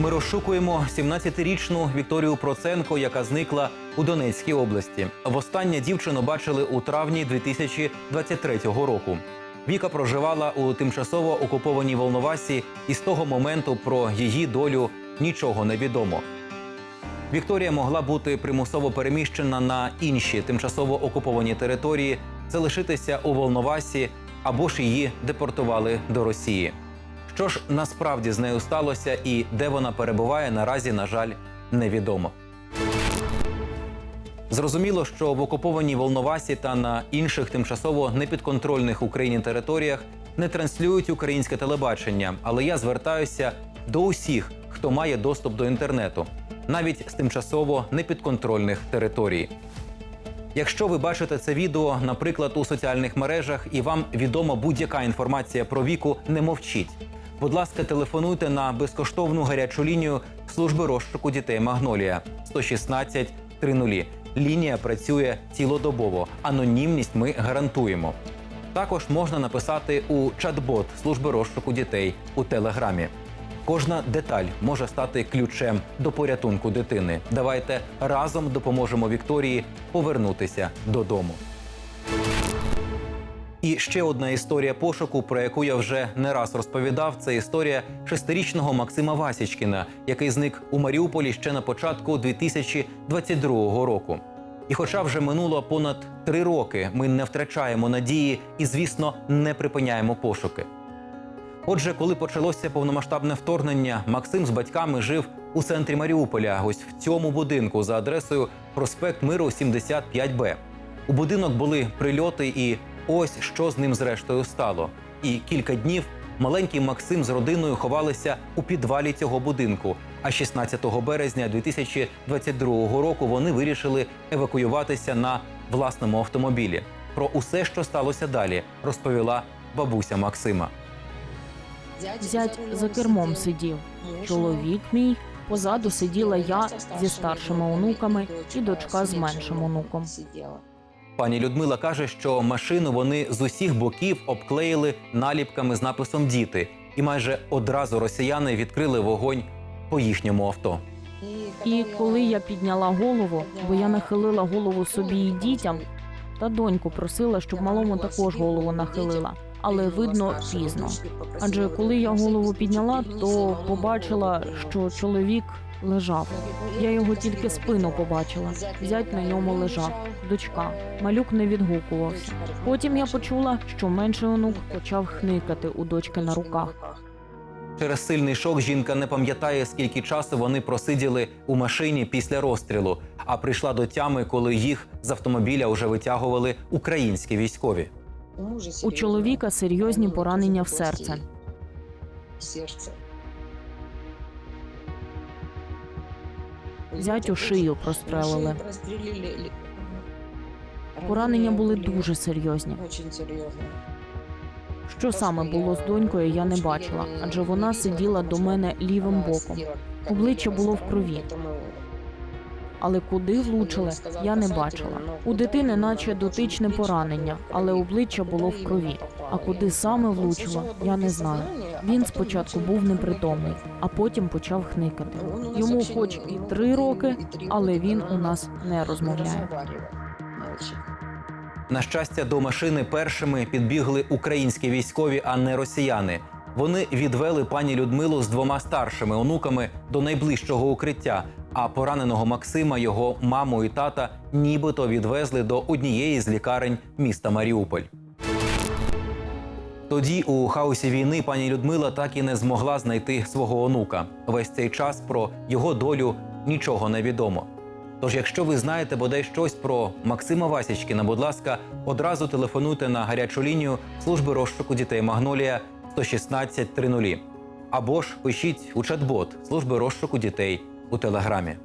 Ми розшукуємо 17-річну Вікторію Проценко, яка зникла у Донецькій області. Востаннє дівчину бачили у травні 2023 року. Віка проживала у тимчасово окупованій Волновасі, і з того моменту про її долю нічого не відомо. Вікторія могла бути примусово переміщена на інші тимчасово окуповані території, залишитися у Волновасі або ж її депортували до Росії. Що ж насправді з нею сталося і де вона перебуває, наразі, на жаль, невідомо. Зрозуміло, що в окупованій Волновасі та на інших тимчасово непідконтрольних Україні територіях не транслюють українське телебачення, але я звертаюся до усіх, хто має доступ до інтернету, навіть з тимчасово непідконтрольних територій. Якщо ви бачите це відео, наприклад, у соціальних мережах, і вам відома будь-яка інформація про віку, не мовчіть. Будь ласка, телефонуйте на безкоштовну гарячу лінію служби розшуку дітей Магнолія 116 30. Лінія працює цілодобово. Анонімність ми гарантуємо. Також можна написати у чат-бот служби розшуку дітей у телеграмі. Кожна деталь може стати ключем до порятунку дитини. Давайте разом допоможемо Вікторії повернутися додому. І ще одна історія пошуку, про яку я вже не раз розповідав. Це історія шестирічного Максима Васічкіна, який зник у Маріуполі ще на початку 2022 року. І, хоча вже минуло понад три роки, ми не втрачаємо надії і, звісно, не припиняємо пошуки. Отже, коли почалося повномасштабне вторгнення, Максим з батьками жив у центрі Маріуполя, ось в цьому будинку за адресою проспект Миру 75Б. У будинок були прильоти, і ось що з ним зрештою стало. І кілька днів маленький Максим з родиною ховалися у підвалі цього будинку. А 16 березня 2022 року вони вирішили евакуюватися на власному автомобілі. Про усе, що сталося далі, розповіла бабуся Максима. Зять за кермом сидів. Чоловік мій. Позаду сиділа я зі старшими онуками і дочка з меншим онуком. Пані Людмила каже, що машину вони з усіх боків обклеїли наліпками з написом Діти, і майже одразу росіяни відкрили вогонь по їхньому авто. І коли я підняла голову, бо я нахилила голову собі і дітям, та доньку просила, щоб малому також голову нахилила. Але видно пізно. Адже коли я голову підняла, то побачила, що чоловік лежав. Я його тільки спину побачила. Зять на ньому лежав. Дочка. Малюк не відгукувався. Потім я почула, що менший онук почав хникати у дочки на руках. Через сильний шок жінка не пам'ятає, скільки часу вони просиділи у машині після розстрілу, а прийшла до тями, коли їх з автомобіля вже витягували українські військові. У чоловіка серйозні поранення в серце. Зятю шию прострелили. Поранення були дуже серйозні. Що саме було з донькою, я не бачила, адже вона сиділа до мене лівим боком. Обличчя було в крові. Але куди влучили, я не бачила. У дитини, наче дотичне поранення, але обличчя було в крові. А куди саме влучило, я не знаю. Він спочатку був непритомний, а потім почав хникати. Йому хоч і три роки, але він у нас не розмовляє. На щастя, до машини першими підбігли українські військові, а не росіяни. Вони відвели пані Людмилу з двома старшими онуками до найближчого укриття. А пораненого Максима, його маму і тата, нібито відвезли до однієї з лікарень міста Маріуполь. Тоді у хаосі війни пані Людмила так і не змогла знайти свого онука. Весь цей час про його долю нічого не відомо. Тож, якщо ви знаєте бодай щось про Максима Васічкіна, будь ласка, одразу телефонуйте на гарячу лінію служби розшуку дітей Магнолія 116 30. Або ж пишіть у чат-бот служби розшуку дітей у телеграмі.